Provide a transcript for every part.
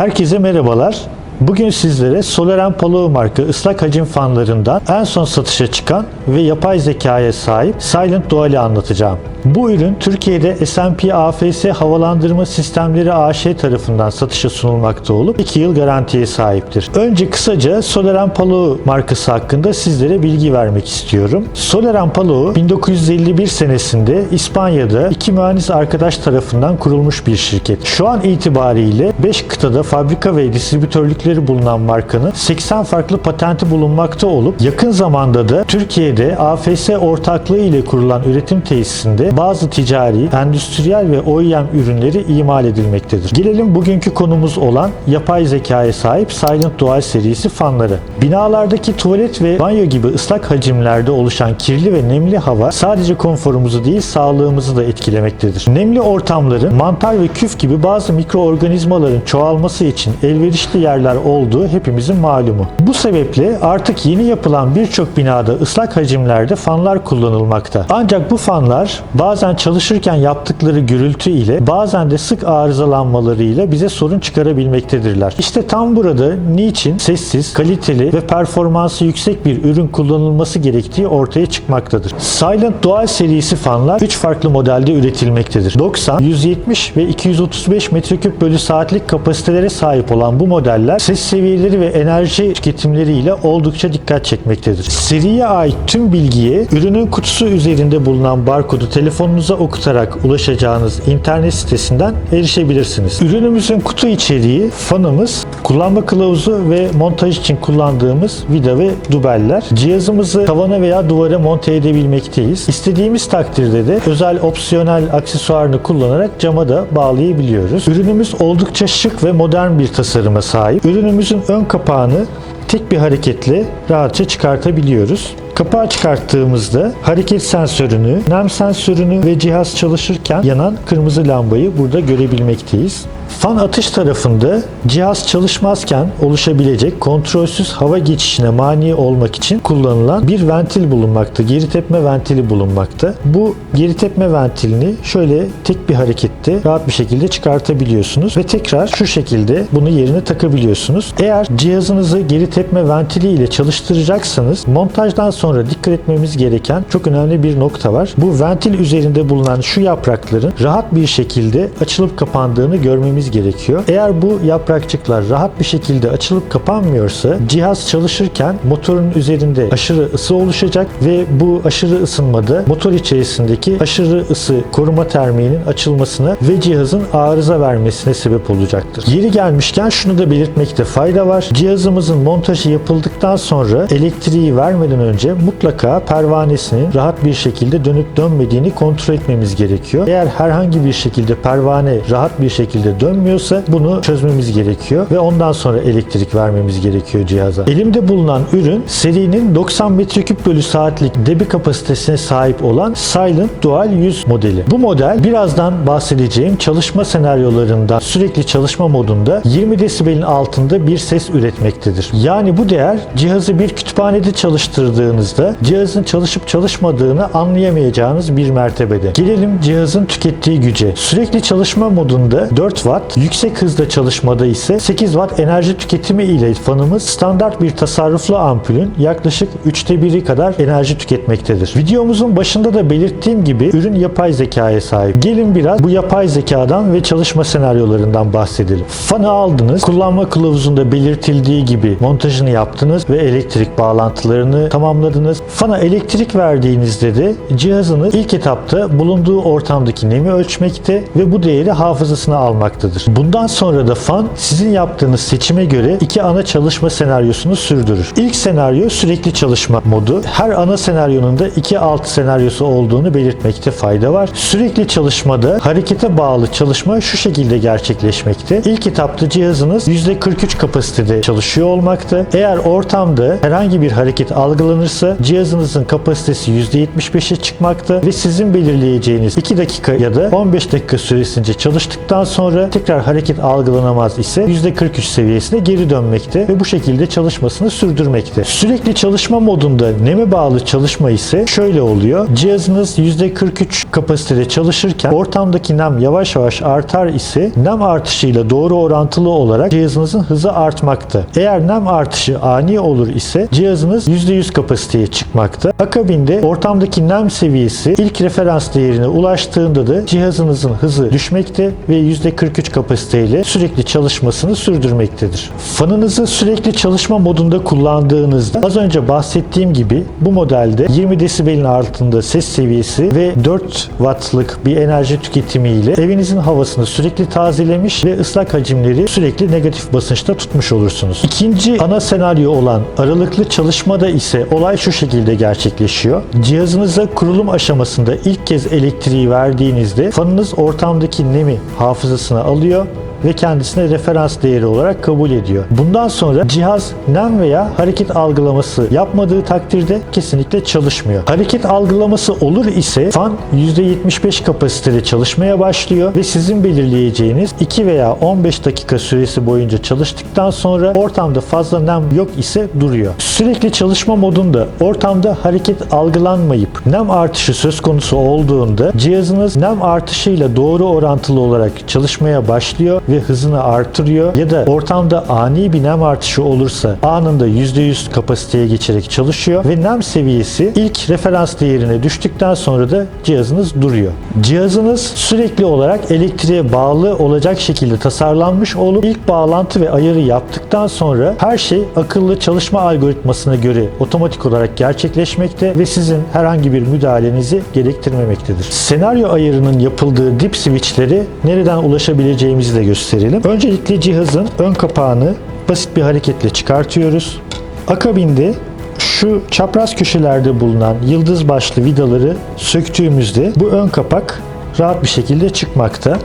Herkese merhabalar. Bugün sizlere Solaren Palo marka ıslak hacim fanlarından en son satışa çıkan ve yapay zekaya sahip Silent Dual'i anlatacağım. Bu ürün Türkiye'de S&P AFS Havalandırma Sistemleri AŞ tarafından satışa sunulmakta olup 2 yıl garantiye sahiptir. Önce kısaca Solaren Palo markası hakkında sizlere bilgi vermek istiyorum. Solaren Palo 1951 senesinde İspanya'da iki mühendis arkadaş tarafından kurulmuş bir şirket. Şu an itibariyle 5 kıtada fabrika ve distribütörlükleri bulunan markanın 80 farklı patenti bulunmakta olup yakın zamanda da Türkiye'de AFS ortaklığı ile kurulan üretim tesisinde bazı ticari, endüstriyel ve OEM ürünleri imal edilmektedir. Gelelim bugünkü konumuz olan yapay zekaya sahip Silent Dual serisi fanları. Binalardaki tuvalet ve banyo gibi ıslak hacimlerde oluşan kirli ve nemli hava sadece konforumuzu değil sağlığımızı da etkilemektedir. Nemli ortamların mantar ve küf gibi bazı mikroorganizmaların çoğalması için elverişli yerler olduğu hepimizin malumu. Bu sebeple artık yeni yapılan birçok binada ıslak hacimlerde fanlar kullanılmakta. Ancak bu fanlar bazen çalışırken yaptıkları gürültü ile bazen de sık arızalanmalarıyla bize sorun çıkarabilmektedirler. İşte tam burada niçin sessiz, kaliteli ve performansı yüksek bir ürün kullanılması gerektiği ortaya çıkmaktadır. Silent Dual serisi fanlar 3 farklı modelde üretilmektedir. 90, 170 ve 235 metreküp bölü saatlik kapasitelere sahip olan bu modeller ses seviyeleri ve enerji tüketimleri ile oldukça dikkat çekmektedir. Seriye ait tüm bilgiye ürünün kutusu üzerinde bulunan barkodu telefonunuza okutarak ulaşacağınız internet sitesinden erişebilirsiniz. Ürünümüzün kutu içeriği fanımız, kullanma kılavuzu ve montaj için kullandığımız vida ve dubeller. Cihazımızı tavana veya duvara monte edebilmekteyiz. İstediğimiz takdirde de özel opsiyonel aksesuarını kullanarak cama da bağlayabiliyoruz. Ürünümüz oldukça şık ve modern bir tasarıma sahip. Ürünümüzün ön kapağını tek bir hareketle rahatça çıkartabiliyoruz. Kapağı çıkarttığımızda hareket sensörünü, nem sensörünü ve cihaz çalışırken yanan kırmızı lambayı burada görebilmekteyiz. Fan atış tarafında cihaz çalışmazken oluşabilecek kontrolsüz hava geçişine mani olmak için kullanılan bir ventil bulunmakta. Geri tepme ventili bulunmakta. Bu geri tepme ventilini şöyle tek bir harekette rahat bir şekilde çıkartabiliyorsunuz ve tekrar şu şekilde bunu yerine takabiliyorsunuz. Eğer cihazınızı geri tepme ventili ile çalıştıracaksanız montajdan sonra dikkat etmemiz gereken çok önemli bir nokta var. Bu ventil üzerinde bulunan şu yaprakların rahat bir şekilde açılıp kapandığını görmemiz gerekiyor. Eğer bu yaprakçıklar rahat bir şekilde açılıp kapanmıyorsa cihaz çalışırken motorun üzerinde aşırı ısı oluşacak ve bu aşırı ısınmada motor içerisindeki aşırı ısı koruma termiğinin açılmasına ve cihazın arıza vermesine sebep olacaktır. Yeri gelmişken şunu da belirtmekte fayda var. Cihazımızın montajı yapıldıktan sonra elektriği vermeden önce mutlaka pervanesinin rahat bir şekilde dönüp dönmediğini kontrol etmemiz gerekiyor. Eğer herhangi bir şekilde pervane rahat bir şekilde dönmüyorsa bunu çözmemiz gerekiyor ve ondan sonra elektrik vermemiz gerekiyor cihaza. Elimde bulunan ürün serinin 90 metreküp bölü saatlik debi kapasitesine sahip olan Silent Dual 100 modeli. Bu model birazdan bahsedeceğim çalışma senaryolarında sürekli çalışma modunda 20 desibelin altında bir ses üretmektedir. Yani bu değer cihazı bir kütüphanede çalıştırdığınızda cihazın çalışıp çalışmadığını anlayamayacağınız bir mertebede. Gelelim cihazın tükettiği güce. Sürekli çalışma modunda 4 Watt, yüksek hızda çalışmada ise 8 Watt enerji tüketimi ile fanımız standart bir tasarruflu ampulün yaklaşık 3'te 1'i kadar enerji tüketmektedir. Videomuzun başında da belirttiğim gibi ürün yapay zekaya sahip. Gelin biraz bu yapay zekadan ve çalışma senaryolarından bahsedelim. Fanı aldınız, kullanma kılavuzunda belirtildiği gibi montajını yaptınız ve elektrik bağlantılarını tamamladınız. Fana elektrik verdiğinizde de cihazınız ilk etapta bulunduğu ortamdaki nemi ölçmekte ve bu değeri hafızasına almaktadır. Bundan sonra da fan sizin yaptığınız seçime göre iki ana çalışma senaryosunu sürdürür. İlk senaryo sürekli çalışma modu. Her ana senaryonun da iki alt senaryosu olduğunu belirtmekte fayda var. Sürekli çalışmada harekete bağlı çalışma şu şekilde gerçekleşmekte. İlk etapta cihazınız %43 kapasitede çalışıyor olmakta. Eğer ortamda herhangi bir hareket algılanırsa cihazınızın kapasitesi %75'e çıkmakta ve sizin belirleyeceğiniz 2 dakika ya da 15 dakika süresince çalıştıktan sonra tekrar hareket algılanamaz ise %43 seviyesine geri dönmekte ve bu şekilde çalışmasını sürdürmekte. Sürekli çalışma modunda neme bağlı çalışma ise şöyle oluyor. Cihazınız %43 kapasitede çalışırken ortamdaki nem yavaş yavaş artar ise nem artışıyla doğru orantılı olarak cihazınızın hızı artmakta. Eğer nem artışı ani olur ise cihazınız %100 kapasiteye çıkmakta. Akabinde ortamdaki nem seviyesi ilk referans değerine ulaştığında da cihazınızın hızı düşmekte ve %43 kapasiteyle sürekli çalışmasını sürdürmektedir. Fanınızı sürekli çalışma modunda kullandığınızda az önce bahsettiğim gibi bu modelde 20 desibelin altında ses seviyesi ve 4 wattlık bir enerji tüketimiyle evinizin havasını sürekli tazelemiş ve ıslak hacimleri sürekli negatif basınçta tutmuş olursunuz. İkinci ana senaryo olan aralıklı çalışmada ise olay şu şekilde gerçekleşiyor. Cihazınıza kurulum aşamasında ilk kez elektriği verdiğinizde fanınız ortamdaki nemi hafızasına alıyor ve kendisine referans değeri olarak kabul ediyor. Bundan sonra cihaz nem veya hareket algılaması yapmadığı takdirde kesinlikle çalışmıyor. Hareket algılaması olur ise fan %75 kapasitede çalışmaya başlıyor ve sizin belirleyeceğiniz 2 veya 15 dakika süresi boyunca çalıştıktan sonra ortamda fazla nem yok ise duruyor. Sürekli çalışma modunda ortamda hareket algılanmayıp nem artışı söz konusu olduğunda cihazınız nem artışıyla doğru orantılı olarak çalışmaya başlıyor ve hızını artırıyor ya da ortamda ani bir nem artışı olursa anında %100 kapasiteye geçerek çalışıyor ve nem seviyesi ilk referans değerine düştükten sonra da cihazınız duruyor. Cihazınız sürekli olarak elektriğe bağlı olacak şekilde tasarlanmış olup ilk bağlantı ve ayarı yaptıktan sonra her şey akıllı çalışma algoritmasına göre otomatik olarak gerçekleşmekte ve sizin herhangi bir müdahalenizi gerektirmemektedir. Senaryo ayarının yapıldığı dip switchleri nereden ulaşabileceğimizi de gösterelim. Öncelikle cihazın ön kapağını basit bir hareketle çıkartıyoruz. Akabinde şu çapraz köşelerde bulunan yıldız başlı vidaları söktüğümüzde bu ön kapak rahat bir şekilde çıkmakta.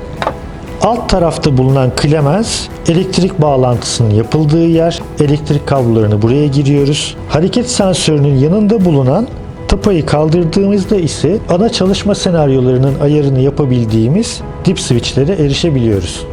Alt tarafta bulunan klemens elektrik bağlantısının yapıldığı yer. Elektrik kablolarını buraya giriyoruz. Hareket sensörünün yanında bulunan tapayı kaldırdığımızda ise ana çalışma senaryolarının ayarını yapabildiğimiz dip switchlere erişebiliyoruz.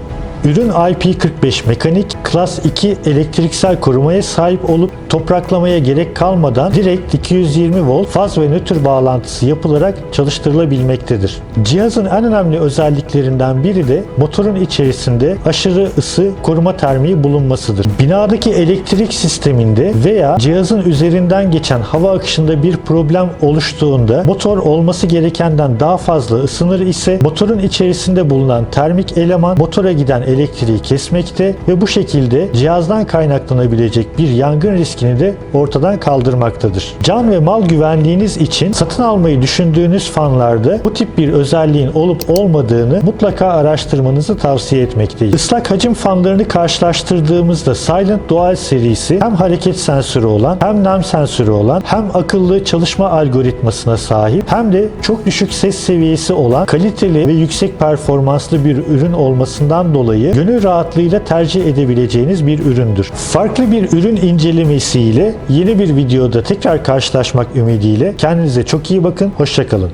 Ürün IP45 mekanik, Class 2 elektriksel korumaya sahip olup topraklamaya gerek kalmadan direkt 220 volt faz ve nötr bağlantısı yapılarak çalıştırılabilmektedir. Cihazın en önemli özelliklerinden biri de motorun içerisinde aşırı ısı koruma termiği bulunmasıdır. Binadaki elektrik sisteminde veya cihazın üzerinden geçen hava akışında bir problem oluştuğunda motor olması gerekenden daha fazla ısınır ise motorun içerisinde bulunan termik eleman motora giden elektriği kesmekte ve bu şekilde cihazdan kaynaklanabilecek bir yangın riskini de ortadan kaldırmaktadır. Can ve mal güvenliğiniz için satın almayı düşündüğünüz fanlarda bu tip bir özelliğin olup olmadığını mutlaka araştırmanızı tavsiye etmekteyiz. Islak hacim fanlarını karşılaştırdığımızda Silent Dual serisi hem hareket sensörü olan hem nem sensörü olan hem akıllı çalışma algoritmasına sahip hem de çok düşük ses seviyesi olan kaliteli ve yüksek performanslı bir ürün olmasından dolayı gönül rahatlığıyla tercih edebileceğiniz bir üründür. Farklı bir ürün incelemesiyle yeni bir videoda tekrar karşılaşmak ümidiyle kendinize çok iyi bakın, hoşçakalın.